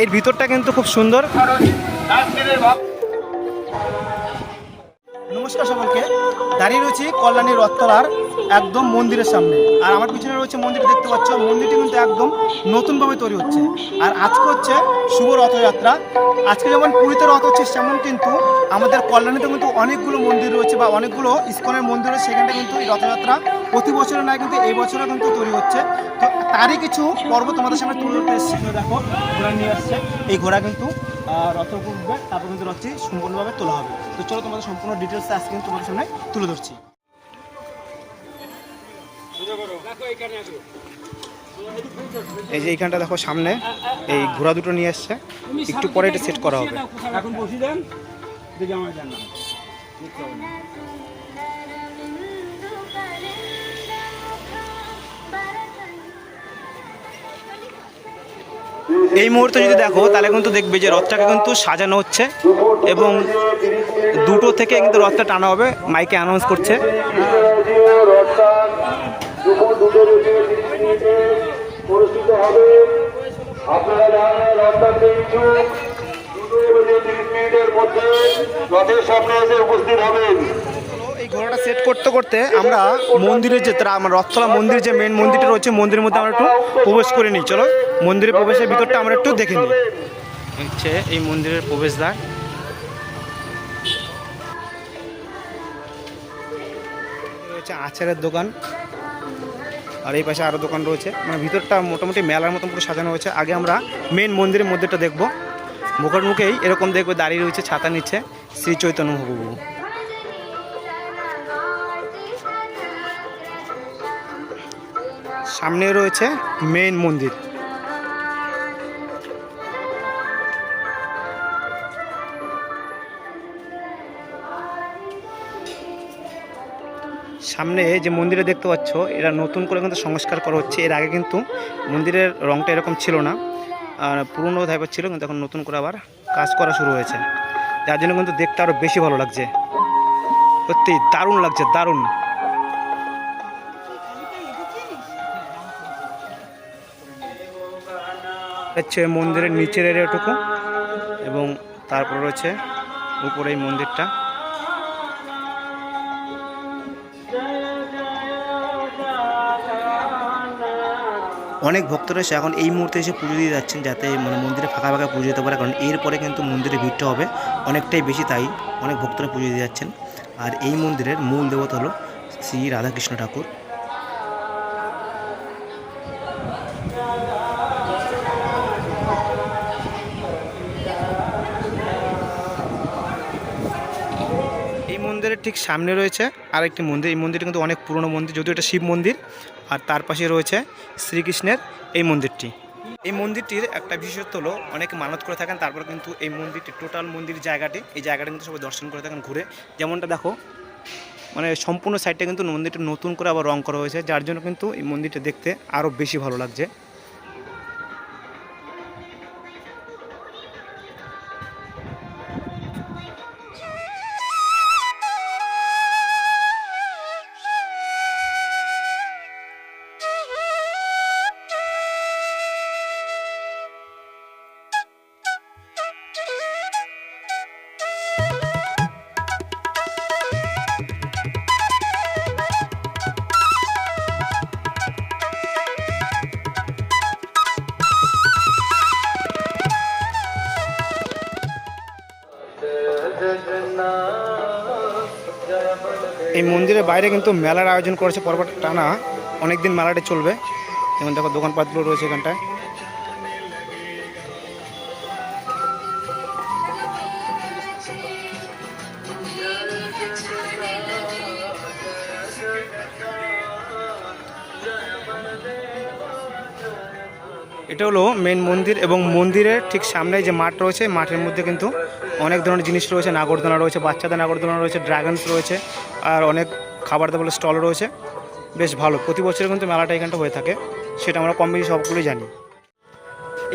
এর ভিতরটা কিন্তু খুব সুন্দর। নমস্কার সকলকে। দাঁড়িয়ে রয়েছি কল্যাণী রথতলার একদম মন্দিরের সামনে। আর আমার পিছনে রয়েছে মন্দির দেখতে পাচ্ছ? মন্দিরটি কিন্তু একদম নতুনভাবে তৈরি হচ্ছে। আর আজকে হচ্ছে শুভ রথযাত্রা। আজকে যেমন পুরীতে রথ হচ্ছে তেমন কিন্তু আমাদের কল্যাণীতে কিন্তু অনেকগুলো মন্দির রয়েছে বা অনেকগুলো ইস্কনের মন্দির রয়েছে। সেখানটা কিন্তু এই রথযাত্রা প্রতি বছরের নয় কিন্তু এই বছরও কিন্তু তৈরি হচ্ছে। তো তারই কিছু পর্ব তোমাদের সামনে তুলে ধরতে এসেছি দেখো, ঘোড়া নিয়ে আসছে। এই ঘোড়া কিন্তু রথ উঠবে তারপর কিন্তু রথটি সম্পূর্ণভাবে তোলা হবে। তো চলো তোমাদের সম্পূর্ণ ডিটেলস আজকে কিন্তু তোমাদের সামনে তুলে ধরছি। এই যে এইখানটা দেখো সামনে, এই ঘোড়া দুটো নিয়ে আসছে। একটু পরে এটা সেট করা হবে। এখন বসি দেন, দেখে আমার জানা। এই মুহূর্তে যদি দেখো, তাহলে কিন্তু দেখবে যে রথটাকে কিন্তু সাজানো হচ্ছে এবং দুটো থেকে কিন্তু রথটা টানা হবে। মাইকে অ্যানাউন্স করছে। রথের সামনে এসে উপস্থিত হবেন। এই ঘোড়াটা সেট করতে করতে আমরা মন্দিরের যে রথতলা মন্দির যে মেন মন্দিরটা রয়েছে মন্দিরের মধ্যে আমরা একটু প্রবেশ করে নিই। চলো মন্দিরের প্রবেশের ভিতরটা আমরা একটু দেখে নিই। হচ্ছে এই মন্দিরের প্রবেশদ্বার। রয়েছে আচারের দোকান। আর এই পাশে আরও দোকান রয়েছে। মানে ভিতরটা মোটামুটি মেলার মতন পুরো সাজানো হয়েছে। আগে আমরা মেন মন্দিরের মধ্যেটা দেখব। মুখের মুখেই এরকম দেখবে দাঁড়িয়ে রয়েছে ছাতা নিচ্ছে শ্রী চৈতন্য মহাপ্রভু। সামনে রয়েছে মেইন মন্দির। সামনে যে মন্দিরে দেখতে পাচ্ছ এরা নতুন করে কিন্তু সংস্কার করা হচ্ছে। এর আগে কিন্তু মন্দিরের রংটা এরকম ছিল না। আর পুরনো টাইপের ছিল, কিন্তু এখন নতুন করে আবার কাজ করা শুরু হয়েছে। যার জন্য কিন্তু দেখতে আরও বেশি ভালো লাগছে। সত্যি দারুণ লাগছে, দারুণ। হচ্ছে মন্দিরের নিচের এরিয়াটুকু এবং তারপর রয়েছে উপরে এই মন্দিরটা। অনেক ভক্তরা এসে এখন এই মুহূর্তে এসে পুজো দিয়ে যাচ্ছেন যাতে মানে মন্দিরে ফাঁকা ফাঁকা পুজো দিতে পারে, কারণ এরপরে কিন্তু মন্দিরে ভিড়টা হবে। অনেকটাই বেশি তাই অনেক ভক্তরা পুজো দিয়ে যাচ্ছেন। আর এই মন্দিরের মূল দেবতা হলো শ্রী রাধাকৃষ্ণ ঠাকুর। ঠিক সামনে রয়েছে আরেকটি মন্দির। এই মন্দিরটি কিন্তু অনেক পুরনো মন্দির, যদিও এটা শিব মন্দির। আর তার পাশে রয়েছে শ্রীকৃষ্ণের এই মন্দিরটি। এই মন্দিরটির একটা বিশেষত্ব হলো অনেকে মানত করে থাকেন, তারপর কিন্তু এই মন্দিরটি টোটাল মন্দির জায়গাটি, এই জায়গাটা কিন্তু সবাই দর্শন করে থাকেন ঘুরে। যেমনটা দেখো মানে সম্পূর্ণ সাইডটা কিন্তু মন্দিরটা নতুন করে আবার রং করা হয়েছে, যার জন্য কিন্তু এই মন্দিরটা দেখতে আরও বেশি ভালো লাগছে। এই মন্দিরের বাইরে কিন্তু মেলার আয়োজন করেছে পরপর টানা। অনেক দিন মেলাটা চলবে। যেমন দেখো, দোকানপাটগুলো রয়েছে এখানটায়। এটা হলো মেন মন্দির এবং মন্দিরের ঠিক সামনে যে মাঠ রয়েছে মাঠের মধ্যে কিন্তু অনেক ধরনের জিনিস রয়েছে। নাগরদোলা রয়েছে, বাচ্চাদের নাগরদোলা রয়েছে ড্রাগনস রয়েছে। আর অনেক খাবার দাবার স্টল রয়েছে। বেশ ভালো। প্রতি বছর কিন্তু মেলাটা এখানটা হয়ে থাকে। সেটা আমরা কম বেশি সবগুলোই জানি।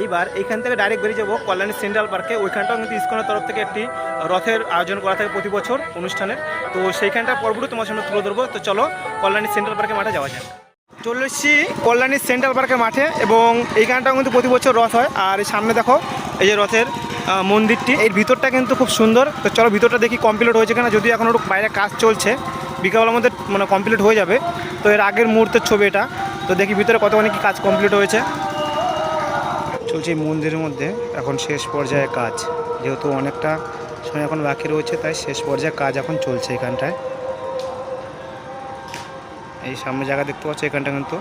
এইবার এইখান থেকে ডাইরেক্ট বেরিয়ে যাব কল্যাণী সেন্ট্রাল পার্কে ওইখানটাও কিন্তু ইস্কনের তরফ থেকে একটি রথের আয়োজন করা থাকে প্রতি বছর অনুষ্ঠানের। তো সেইখানটা পর্বটি তোমার সামনে তুলে ধরবো। তো চলো কল্যাণী সেন্ট্রাল পার্কে মাঠে যাওয়া যাক। চলে এসেছি কল্যাণী সেন্ট্রাল পার্কের মাঠে এবং এইখানটাও কিন্তু প্রতি বছর রথ হয়। আর সামনে দেখো, এই যে রথের মন্দিরটি। এর ভিতরটা কিন্তু খুব সুন্দর। তো চলো ভিতরটা দেখি কমপ্লিট হয়েছে কিনা। যদি এখন একটু বাইরে কাজ চলছে, বিকালবেলার মধ্যে মানে কমপ্লিট হয়ে যাবে। তো এর আগের মুহূর্তের ছবি এটা। তো দেখি ভিতরে কতখানি কি কাজ কমপ্লিট হয়েছে। চলছে এই মন্দিরের মধ্যে এখন শেষ পর্যায়ে কাজ। যেহেতু অনেকটা সময় এখন বাকি রয়েছে, তাই শেষ পর্যায়ে কাজ এখন চলছে এখানটায়। এই সামনে জায়গা দেখতে পাচ্ছ এখানটা কিন্তু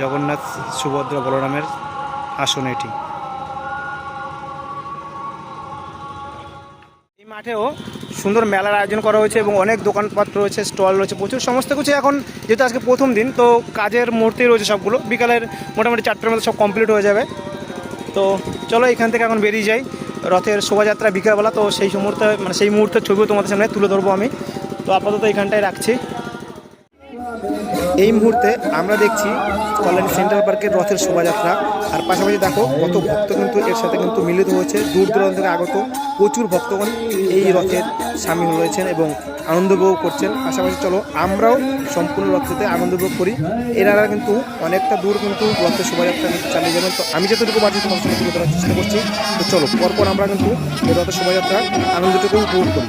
জগন্নাথ সুভদ্রা বলরামের আসন এটি। মাঠেও সুন্দর মেলার আয়োজন করা হয়েছে এবং অনেক দোকানপত্র রয়েছে, স্টল রয়েছে, প্রচুর সমস্ত কিছু এখন যেহেতু আজকে প্রথম দিন, তো কাজের মুহূর্তেই রয়েছে সবগুলো। বিকালের মোটামুটি চারটের মধ্যে সব কমপ্লিট হয়ে যাবে। তো চলো এখান থেকে এখন বেরিয়ে যাই। রথের শোভাযাত্রা বিকালবেলা, তো সেই মুহূর্তে মানে সেই মুহূর্তের ছবিও তোমাদের সামনে তুলে ধরবো আমি। তো আপাতত এখানটায় রাখছি। এই মুহূর্তে আমরা দেখছি কল্যাণী সেন্ট্রাল পার্কের রথের শোভাযাত্রা। আর পাশাপাশি দেখো, কত ভক্ত কিন্তু এর সাথে কিন্তু মিলিত হয়েছে। দূর দূরান্ত থেকে আগত প্রচুর ভক্তগণ এই রথের সামিল রয়েছেন এবং আনন্দ উপভোগ করছেন। পাশাপাশি চলো, আমরাও সম্পূর্ণ রথেতে আনন্দ উপভোগ করি। এনারা কিন্তু অনেকটা দূর কিন্তু রথের শোভাযাত্রা কিন্তু চালিয়ে যাবেন। তো আমি যতটুকু পারছি তোমার সঙ্গে তুলে ধরার চেষ্টা করছি। তো চলো, পরপর আমরা কিন্তু এই রথের শোভাযাত্রা আনন্দটুকু উপভোগ করি।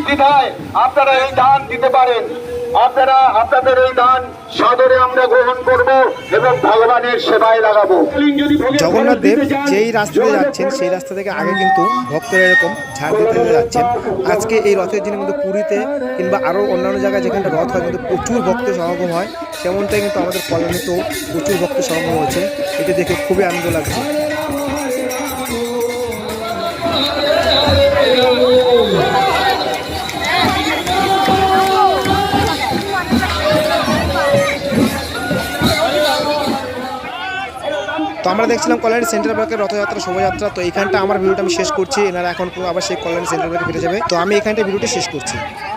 নির্দ্বিধায় আপনারা এই দান দিতে পারেন। আপনারা, আপনাদের এই দান সাদরে আমরা গ্রহণ করব এবং ভগবানের সেবায় লাগাবো। জগন্নাথ দেব যেই রাস্তা যাচ্ছেন, সেই রাস্তা থেকে আগে কিন্তু ভক্তরা এরকম ঝাড় দিতে যাচ্ছেন। আজকে এই রথের দিনে কিন্তু পুরীতে কিংবা আরও অন্যান্য জায়গায় যেখানে রথ হয়, কিন্তু প্রচুর ভক্ত সমাগম হয় তেমনটাই কিন্তু আমাদের কল্যাণীতেও প্রচুর ভক্ত সমাগম হয়েছে। এটি দেখে খুবই আনন্দ লাগছে। আমরা দেখছিলাম কল্যাণী সেন্ট্রাল পার্কের রথযাত্রা, শোভাযাত্রা, তো এখানটা আমার ভিডিওটা আমি শেষ করছি। এনারা এখন আবার সেই কল্যাণী সেন্ট্রাল পার্কে ফিরে যাবে। তো আমি এখানটা ভিডিওটা শেষ করছি।